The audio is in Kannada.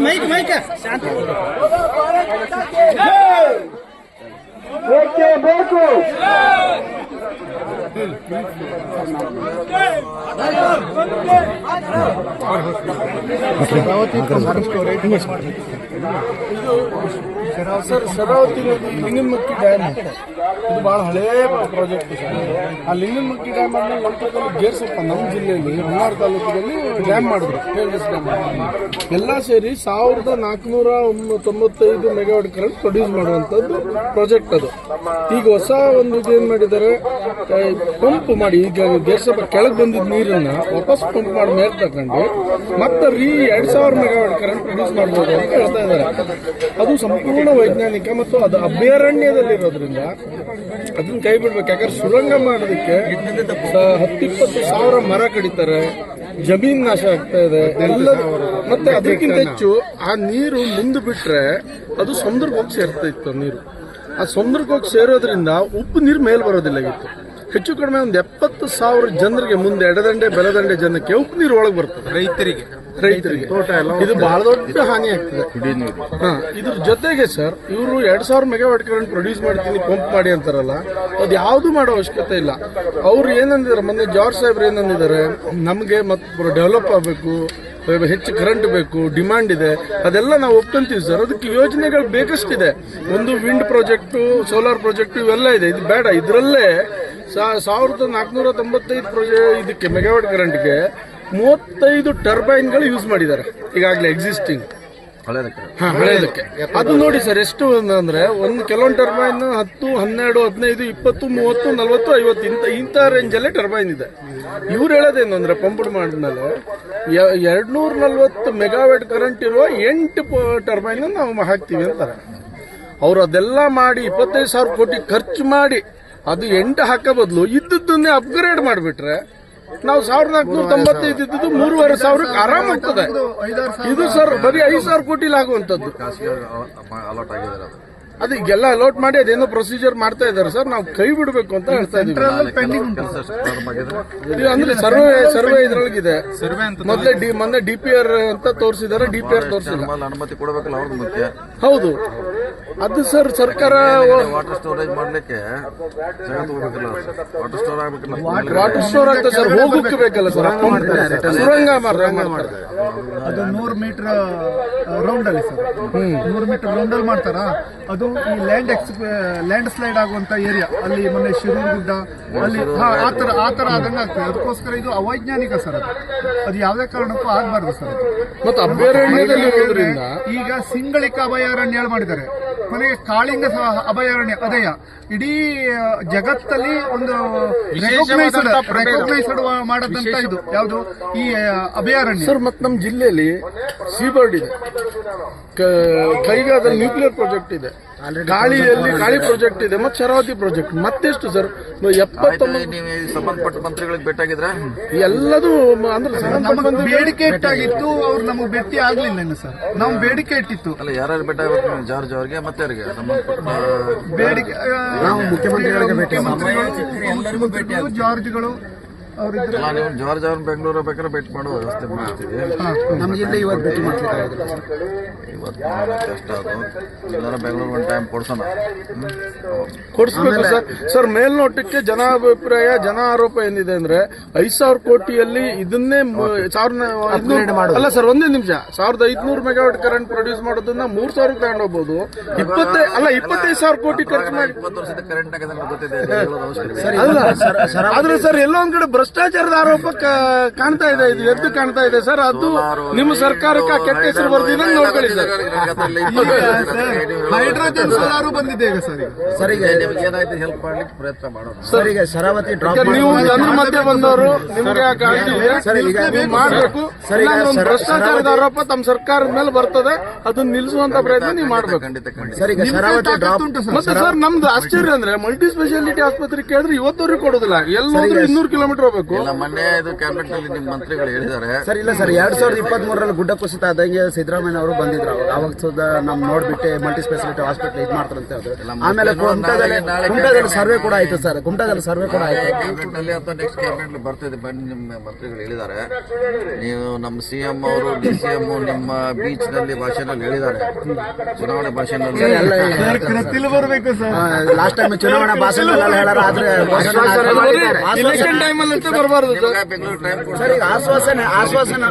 ಮೈಕ್ ಮೈಕ್ ಶಾಂತಿ ಬೇಕು ಸರ್, ಶರಾವತಿ ನದಿ ಲಿಂಗನಮಕ್ಕಿ ಡ್ಯಾಮ್ ಇದು. ಬಹಳ ಹಳೇ ಪ್ರಾಜೆಕ್ಟ್ ಸರ್. ಆ ಲಿಂಗನಮಕ್ಕಿ ಡ್ಯಾಮ್ ಆದ್ಮೇಲೆ ನಂತರದಲ್ಲಿ ಗೇರ್ಸಪ್ಪ ನಮ್ಮ ಜಿಲ್ಲೆಯಲ್ಲಿ ಹೊನ್ನಾರು ತಾಲೂಕಿನಲ್ಲಿ ಡ್ಯಾಮ್ ಮಾಡಿದ್ರು ಎಲ್ಲ ಸೇರಿ ಸಾವಿರದ ನಾಲ್ಕುನೂರ ತೊಂಬತ್ತೈದು ಮೆಗಾವಾಟ್ ಕರೆಂಟ್ ಪ್ರೊಡ್ಯೂಸ್ ಮಾಡುವಂಥದ್ದು ಪ್ರಾಜೆಕ್ಟ್ ಅದು. ಈಗ ಹೊಸ ಒಂದು ಏನು ಮಾಡಿದ್ದಾರೆ ಪಂಪ್ ಮಾಡಿ, ಈಗ ದೇಶದ ಕೆಳಗೆ ಬಂದಿದ್ದ ನೀರನ್ನ ವಾಪಸ್ ಪಂಪ್ ಮಾಡಿ ಮೇಲೆ ತಗೊಂಡು ಮತ್ತೆ ರೀ ಎರಡ್ ಸಾವಿರ ಮೆಗಾವಾಟ್ ಕರೆಂಟ್ ಪ್ರೊಡ್ಯೂಸ್ ಮಾಡ್ಬೋದು ಅಂತ ಹೇಳ್ತಾ ಇದ್ದಾರೆ. ಅದು ಸಂಪೂರ್ಣ ವೈಜ್ಞಾನಿಕ ಮತ್ತು ಅದು ಅಭಯಾರಣ್ಯದಲ್ಲಿರೋದ್ರಿಂದ ಅದನ್ನ ಕೈ ಬಿಡ್ಬೇಕು. ಯಾಕಂದ್ರೆ ಸುರಂಗ ಮಾಡೋದಕ್ಕೆ ಹತ್ತಿಪ್ಪತ್ತು ಸಾವಿರ ಮರ ಕಡಿತಾರೆ, ಜಮೀನ್ ನಾಶ ಆಗ್ತಾ ಇದೆ. ಎಲ್ಲ ಮತ್ತೆ ಅದಕ್ಕಿಂತ ಹೆಚ್ಚು ಆ ನೀರು ಮುಂದೆ ಬಿಟ್ರೆ ಅದು ಸಮುದ್ರಕ್ಕೆ ಹೋಗಿ ಸೇರ್ತಾ ಇತ್ತು ನೀರು. ಆ ಸಮುದ್ರಕ್ಕೆ ಹೋಗಿ ಸೇರೋದ್ರಿಂದ ಉಪ್ಪು ನೀರು ಮೇಲೆ ಬರೋದಿಲ್ಲ ಇತ್ತು ಹೆಚ್ಚು ಕಡಿಮೆ ಒಂದು ಎಪ್ಪತ್ತು ಸಾವಿರ ಜನರಿಗೆ ಮುಂದೆ ಎಡದಂಡೆ ಬೆಲದಂಡೆ ಜನಕ್ಕೆ ಉಪ್ಪು ನೀರು ಒಳಗೆ ಬರ್ತದೆ. ರೈತರಿಗೆ. ರೈತರಿಗೆ. ಇದು ಬಹಳ ದೊಡ್ಡ ಹಾನಿ ಆಗ್ತದೆ. ಹಾ ಇದ್ರ ಜೊತೆಗೆ ಸರ್ ಇವರು ಎರಡ್ ಸಾವಿರ ಮೆಗಾವಾಟ್ ಕರೆಂಟ್ ಪ್ರೊಡ್ಯೂಸ್ ಮಾಡ್ತೀನಿ ಪಂಪ್ ಮಾಡಿ ಅಂತಾರಲ್ಲ ಅದು ಯಾವುದು ಮಾಡೋ ಅವಶ್ಯಕತೆ ಇಲ್ಲ. ಅವ್ರು ಏನಂದಿದ್ದಾರೆ ಮೊನ್ನೆ ಜಾರ್ಜ್ ಸಾಹೇಬ್ರು ಏನಂದಿದ್ದಾರೆ ನಮಗೆ ಮತ್ತೊಬ್ಬರು ಡೆವಲಪ್ ಆಗಬೇಕು ಹೆಚ್ಚು ಕರೆಂಟ್ ಬೇಕು ಡಿಮ್ಯಾಂಡ್ ಇದೆ ಅದೆಲ್ಲ ನಾವು ಒಪ್ಕೊಂತೀವಿ ಸರ್. ಅದಕ್ಕೆ ಯೋಜನೆಗಳು ಬೇಕಷ್ಟಿದೆ. ಒಂದು ವಿಂಡ್ ಪ್ರಾಜೆಕ್ಟು ಸೋಲಾರ್ ಪ್ರಾಜೆಕ್ಟು ಇವೆಲ್ಲ ಇದೆ. ಇದು ಬೇಡ ಇದರಲ್ಲೇ ಸಾವಿರದ ನಾಲ್ಕುನೂರ ತೊಂಬತ್ತೈದು ಪ್ರೊಜೆ ಇದಕ್ಕೆ ಮೆಗಾವಾಟ್ ಕರೆಂಟ್ಗೆ ಮೂವತ್ತೈದು ಟರ್ಬೈನ್ಗಳು ಯೂಸ್ ಮಾಡಿದ್ದಾರೆ. ಈಗಾಗಲೇ ಎಕ್ಸಿಸ್ಟಿಂಗ್ ಹಾಂ ಹಳೆಯದಕ್ಕೆ ಅದು ನೋಡಿ ಸರ್ ಎಷ್ಟು ಅಂದ್ರೆ ಒಂದು ಕೆಲವೊಂದು ಟರ್ಬೈನ್ ಹತ್ತು ಹನ್ನೆರಡು ಹದಿನೈದು ಇಪ್ಪತ್ತು ಮೂವತ್ತು ನಲವತ್ತು ಐವತ್ತು ಇಂಥ ಇಂಥ ರೇಂಜಲ್ಲೇ ಟರ್ಬೈನ್ ಇದೆ. ಇವ್ರು ಹೇಳೋದೇನು ಅಂದ್ರೆ ಪಂಪ್ ಮಾಡಿದ್ಮೇಲೆ ಎರಡ್ನೂರ ನಲ್ವತ್ತು ಮೆಗಾವಾಟ್ ಕರೆಂಟ್ ಇರುವ ಎಂಟು ಟರ್ಬೈನ್ ನಾವು ಹಾಕ್ತೀವಿ ಅಂತಾರೆ. ಅವರು ಅದೆಲ್ಲ ಮಾಡಿ ಇಪ್ಪತ್ತೈದು ಸಾವಿರ ಕೋಟಿ ಖರ್ಚು ಮಾಡಿ ಅದು ಎಂಟು ಹಾಕೋ ಬದಲು. ಇದ್ದದ್ದನ್ನೇ ಅಪ್ಗ್ರೇಡ್ ಮಾಡಿಬಿಟ್ರೆ ನಾವು ಸಾವಿರದ ನಾಲ್ಕುನೂರ ತೊಂಬತ್ತೈದು ಇದ್ದದ್ದು ಮೂರುವರೆ ಸಾವಿರಕ್ಕೆ ಆರಾಮಾಗ್ತದೆ ಇದು ಸರ್ ಬರೀ ಐದು ಸಾವಿರ ಕೋಟಿಲಿ ಆಗುವಂಥದ್ದು. ಅಲಾಟ್ ಆಗಿದ್ದಾರೆ ಅದು ಅದು ಅಲೋಟ್ ಮಾಡಿ ಅದೇನೋ ಪ್ರೊಸೀಜರ್ ಮಾಡ್ತಾ ಇದ್ದಾರೆ ಸರ್. ನಾವು ಕೈ ಬಿಡಬೇಕು ಅಂತ ಹೇಳ್ತಾ ಇದೀವಿ. ಅಂದ್ರೆ ಸರ್ವೆ ಸರ್ವೆ ಇದ್ರೊಳಗಿದೆ. ಸರ್ವೆ ಅಂತ ಮೊದಲೇ ಡಿ ಮೊನ್ನೆ ಡಿ ಪಿ ಆರ್ ಅಂತ ತೋರಿಸಿದ್ದಾರೆ. ಡಿ ಪಿ ಆರ್ ತೋರಿಸಿಲ್ಲ. ಅನುಮತಿ ಕೊಡಬೇಕಲ್ಲ ಅವ್ರದ್ದು ಮುಖ್ಯ ಹೌದು. ಅದು ಸರ್ ಸರ್ಕಾರ ವಾಟರ್ ಸ್ಟೋರೇಜ್ ಮಾಡ್ಲಿಕ್ಕೆ ಜಾಗ ತಗೋಬೇಕಲ್ಲ ವಾಟರ್ ಸ್ಟೋರ್ ಆಗ್ಬೇಕಲ್ಲ. ವಾಟರ್ ಸ್ಟೋರ್ ಆಗ್ತದೆ ಸರ್ ಹೋಗಕ್ಕೆ ಬೇಕಲ್ಲ ಸರ್. ಸುರಂಗ ಮಾಡ್ತಾರೆ. ಅದು ನೂರು ಮೀಟರ್ ರೌಂಡ್ ಅಲ್ಲಿ ಸರ್ ನೂರು ಮೀಟರ್ ರೌಂಡ್ ಅಲ್ಲಿ ಮಾಡ್ತಾರ? ಅದು ಈ ಲ್ಯಾಂಡ್ ಎಕ್ಸ್ ಲ್ಯಾಂಡ್ ಸ್ಲೈಡ್ ಆಗುವಂತ ಏರಿಯಾ ಅಲ್ಲಿ ಮೊನ್ನೆ ಶಿರೂರು ಗುಡ್ಡ ಅಲ್ಲಿ ಆತರ ಆ ಥರ ಆ ಆದಂಗೆ ಆಗ್ತದೆ. ಅದಕ್ಕೋಸ್ಕರ ಇದು ಅವೈಜ್ಞಾನಿಕ ಸರ್ ಅದು. ಅದು ಯಾವುದೇ ಕಾರಣಕ್ಕೂ ಆಗಬಾರ್ದು ಸರ್. ಮತ್ತು ಈಗ ಸಿಂಗಳಿಕ ಅಭಯಾರಣ್ಯ ಮಾಡಿದ್ದಾರೆ? ಕೊನೆಗೆ ಕಾಳಿಂಗ ಸಹ ಅಭಯಾರಣ್ಯ ಅದೇಯ ಇಡೀ ಜಗತ್ತಲ್ಲಿ ಒಂದು ರೆಕಾಗ್ನೈಸ್ಡ್ ರೆಕಾಗ್ನೈಸ್ಡ್ ಮಾಡದಂತ ಇದು. ಯಾವುದು? ಈ ಅಭಯಾರಣ್ಯ. ಸರ್ ಮತ್ತೆ ನಮ್ಮ ಜಿಲ್ಲೆಯಲ್ಲಿ ಸೀಬರ್ಡ್ ಇದೆ. ಕೈಗಾದ ನ್ಯೂಕ್ಲಿಯರ್ ಪ್ರಾಜೆಕ್ಟ್ ಇದೆ. ಗಾಳಿಯಲ್ಲಿ ಗಾಳಿ ಪ್ರಾಜೆಕ್ಟ್ ಇದೆ ಮತ್ತೆ ಶರಾವತಿ ಪ್ರಾಜೆಕ್ಟ್ ಮತ್ತೆಷ್ಟು ಸರ್? ಎಪ್ಪತ್ತೊಂಬತ್ತು ನೀವು ಸಂಬಂಧಪಟ್ಟ ಮಂತ್ರಿಗಳಿಗೆ ಭೇಟಾಗಿದ್ರ ಎಲ್ಲದೂ ಅಂದ್ರೆ ನಮಗೆ ಸಂಬಂಧಪಟ್ಟ ಬೇಡಿಕೆ ಇಟ್ಟಾಗಿತ್ತು ಅವ್ರು ನಮಗೆ ಭೇಟಿ ಆಗ್ಲಿಲ್ಲ ಸರ್. ನಾವು ಬೇಡಿಕೆ ಇಟ್ಟಿತ್ತು. ಅಲ್ಲ ಯಾರು ಭೇಟಿ ಆಗ್ಬೇಕು ಜಾರ್ಜ್ ಅವ್ರಿಗೆ ಮತ್ತೆ ಅವರಿಗೆ ಸಂಬಂಧಪಟ್ಟ ಬೇಡಿಕೆ ನಾವು ಮುಖ್ಯಮಂತ್ರಿಗಳಿಗೆ ಭೇಟಿ ಜಾರ್ಜ್ಗಳು ಅವರಿದ್ರು ನೀವು ಜಾರ್ಜ್ ಅವ್ರನ್ನ ಬೆಂಗಳೂರು ಬೇಕಾದ್ರೆ ಭೇಟಿ ಮಾಡುವ ವ್ಯವಸ್ಥೆ ಮಾಡ್ತೀವಿ. ಇವತ್ತು ಭೇಟಿ ಮಾಡ್ಲಿಕ್ಕೆ ಇವತ್ತು ಮಾಡೋದು ಕಷ್ಟ ಅದು. ಎಲ್ಲಾರ ಬೆಂಗಳೂರು ಒಂದು ಟೈಮ್ ಕೊಡ್ಸೋಣ? ಕೊಡಿಸ್ಬೇಕು ಸರ್. ಸರ್ ಮೇಲ್ನೋಟಕ್ಕೆ ಜನಾಭಿಪ್ರಾಯ ಜನ ಆರೋಪ ಏನಿದೆ ಅಂದ್ರೆ ಐದ್ ಸಾವಿರ ಕೋಟಿಯಲ್ಲಿ ಇದನ್ನೇ ಸಾವಿರದ ಅಲ್ಲ ಸರ್ ಒಂದೇ ನಿಮಿಷ. ಸಾವಿರದ ಐದ್ನೂರು ಮೆಗಾವಾಟ್ ಕರೆಂಟ್ ಪ್ರೊಡ್ಯೂಸ್ ಮಾಡೋದನ್ನ ಮೂರ್ ಸಾವಿರ ತಗೊಂಡು ಹೋಗ್ಬೋದು ಇಪ್ಪತ್ತೈ ಅಲ್ಲ ಇಪ್ಪತ್ತೈದು ಸಾವಿರ ಕೋಟಿ ಖರ್ಚು ಮಾಡಿ ಕರೆಂಟ್ ಆದ್ರೆ ಸರ್ ಎಲ್ಲೋ ಒಂದ್ ಕಡೆ ಭ್ರಷ್ಟಾಚಾರದ ಆರೋಪ ಕಾಣ್ತಾ ಇದೆ ಇದು ಎದ್ದು ಕಾಣ್ತಾ ಇದೆ. ಸರ್ ಅದು ನಿಮ್ಮ ಸರ್ಕಾರಕ್ಕೆ ಕೆಟ್ಟ ಹೆಸರು ಬರ್ದಿದಂಗೆ ನೋಡ್ಕೊಳ್ಳಿ ಸರ್. ಹೈಡ್ರೋಜನ್ ಸೋಲಾರು ಬಂದಿದೆ ಈಗ ಸರ್ ಈಗ? ಸರಿ ನಿಮ್ಗೆ ಏನಾಯ್ತು ಹೆಲ್ಪ್ ಮಾಡ್ಲಿಕ್ಕೆ ಪ್ರಯತ್ನ ಮಾಡೋಣ ಸರ್ ಈಗ ಶರಾವತಿ ಡ್ರಾಪ್ ನೀವು ಜನರ ಮಧ್ಯೆ ಬಂದವರು ನಿಮ್ಗೆ ಮಾಡಬೇಕು. ಭ್ರಷ್ಟಾಚಾರದ ಆರೋಪ ತಮ್ಮ ಸರ್ಕಾರದ ಮೇಲೆ ಬರ್ತದೆ. ಅದನ್ನ ನಿಲ್ಲಿಸುವಂತ ಪ್ರಯತ್ನ ನೀವು ಮಾಡ್ಬೇಕು. ಖಂಡಿತ ಖಂಡಿತ. ಸರ್ ಈಗ ಶರಾವತಿ ಡ್ರಾಪ್ ಮತ್ತೆ ಸರ್ ನಮ್ದು ಆಶ್ಚರ್ಯ ಅಂದ್ರೆ ಮಲ್ಟಿ ಸ್ಪೆಷಾಲಿಟಿ ಆಸ್ಪತ್ರೆ ಕೇಳಿದ್ರೆ ಇವತ್ತವರೆಗೂ ಕೊಡೋದಿಲ್ಲ. ಎಲ್ಲೋದ್ರೂ ಇನ್ನೂರು ಕಿಲೋಮೀಟರ್ ಹೋಗ್ಬೇಕು. ಇಲ್ಲ ಮೊನ್ನೆ ಇದು ಕ್ಯಾಬಿನೆಟ್ನಲ್ಲಿ ನಿಮ್ಮ ಮಂತ್ರಿಗಳು ಹೇಳಿದ್ದಾರೆ. ಸರ್ ಇಲ್ಲ ಸರ್ ಎರಡ್ ಸಾವಿರದ ಇಪ್ಪತ್ತ್ ಮೂರರಲ್ಲಿ ಗುಡ್ಡ ಕುಸಿತ ಆದಂಗೆ ಸಿದ್ದರಾಮಯ್ಯ ಅವರು ಬಂದಿದ್ರು ಅವಾಗ. ಅವಾಗ ಸುದ ನಮ್ ನೋಡ್ಬಿಟ್ಟು ಮಲ್ಟಿ ಸ್ಪೆಷಾಲಿಟಿ ಹಾಸ್ಪಿಟಲ್ ಇದು ಮಾಡ್ತಾರೆ ಅಂತ ಹೇಳಿದ್ರು. ಆಮೇಲೆ ಕುಮಟಾದಲ್ಲಿ ಕುಮಟಾದಲ್ಲಿ ಸರ್ವೆ ಕೂಡ ಆಯ್ತು ಸರ್. ಕುಮಟಾದಲ್ಲಿ ಸರ್ವೆ ಕೂಡ ಆಯ್ತು. ಕ್ಯಾಬಿನೆಟ್ನಲ್ಲಿ ಅಥವಾ ನೆಕ್ಸ್ಟ್ ಕ್ಯಾಬಿನೆಟ್ ಬರ್ತಿದೆ ಬನ್ನಿ ನಿಮ್ಮ ಮಂತ್ರಿಗಳು ಹೇಳಿದ್ದಾರೆ. ನೀವು ನಮ್ಮ ಸಿ ಎಂ ಅವರು ಡಿ ಸಿ ಎಂ ನಿಮ್ಮ ಬೀಚ್ನಲ್ಲಿ ಭಾಷೆನಲ್ಲಿ ಹೇಳಿದ್ದಾರೆ. ಚುನಾವಣೆ ಭಾಷೆನಲ್ಲಿ ಬರಬೇಕು ಸರ್. ಲಾಸ್ಟ್ ಟೈಮ್ ಚುನಾವಣಾ ಭಾಷಣದಲ್ಲಿ ಹೇಳಾರ ಆದ್ರೆ ಬರಬಾರ್ದು ಟೈಮ್ ಸರ್ ಈಗ ಆಶ್ವಾಸನೆ ಆಶ್ವಾಸನೆ.